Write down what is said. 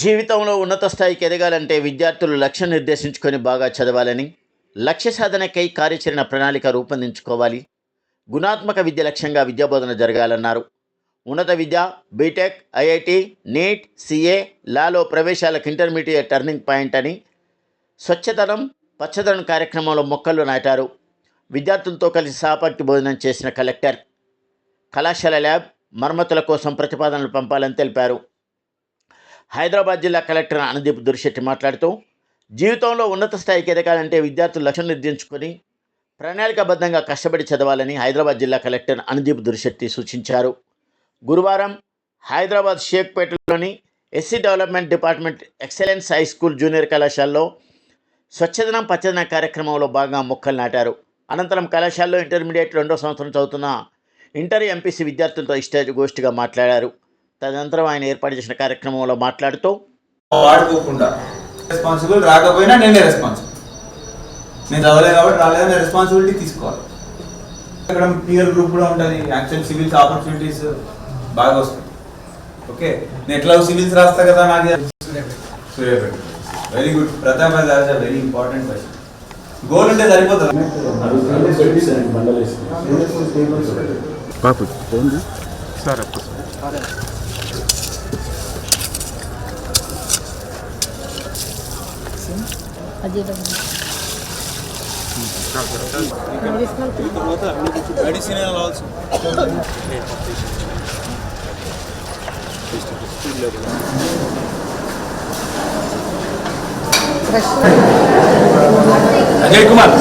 జీవితంలో ఉన్నత స్థాయికి ఎదగాలంటే విద్యార్థులు లక్ష్యం నిర్దేశించుకొని బాగా చదవాలని లక్ష్య సాధనకై కార్యాచరణ ప్రణాళిక రూపొందించుకోవాలి. గుణాత్మక విద్య లక్ష్యంగా విద్యాబోధన జరగాలన్నారు. ఉన్నత విద్య బీటెక్ ఐఐటి నీట్ సిఏ లాలో ప్రవేశాలకు ఇంటర్మీడియట్ టర్నింగ్ పాయింట్ అని స్వచ్ఛతనం పచ్చదనం కార్యక్రమంలో మొక్కలు నాటారు. విద్యార్థులతో కలిసి సహపంక్తి భోజనం చేసిన కలెక్టర్ కళాశాల ల్యాబ్ మరమ్మతుల కోసం ప్రతిపాదనలు పంపాలని తెలిపారు. హైదరాబాద్ జిల్లా కలెక్టర్ అనుదీప్ దురిశెట్టి మాట్లాడుతూ జీవితంలో ఉన్నత స్థాయికి ఎదగాలంటే విద్యార్థులు లక్ష్యం నిర్దించుకొని ప్రణాళికాబద్ధంగా కష్టపడి చదవాలని హైదరాబాద్ జిల్లా కలెక్టర్ అనుదీప్ దురిశెట్టి సూచించారు. గురువారం Hyderabad షేక్పేటలోని SC development department excellence high school junior కళాశాలలో స్వచ్ఛదనం పచ్చదనం కార్యక్రమంలో భాగంగా మొక్కలు నాటారు. అనంతరం కళాశాలలో ఇంటర్మీడియట్ రెండో సంవత్సరం చదువుతున్న ఇంటర్ ఎంపీసీ విద్యార్థులతో ఇష్ట గోష్ఠిగా మాట్లాడారు. తదనంతరం ఆయన ఏర్పాటు చేసిన కార్యక్రమంలో మాట్లాడుతూ వాడుకోకుండా రెస్పాన్సిబుల్ రాకపోయినా నేనే రెస్పాన్సిబుల్ నేను చదవలేదు కాబట్టి రాలేదు నేను రెస్పాన్సిబిలిటీ తీసుకోవాలి. ఇక్కడ పియర్ గ్రూప్ కూడా ఉంటుంది యాక్చువల్ సివిల్స్ ఆపర్చునిటీస్ బాగా వస్తాయి. ఓకే నేను ఎట్లా సివిల్స్ రాస్తా కదా నాకు Suryapet. Very good Pratap Das very important question goal ఉంటే సరిపోతుంది. పాపు పోండి మెడిసినల్ ఆల్సో అజయ్ కుమార్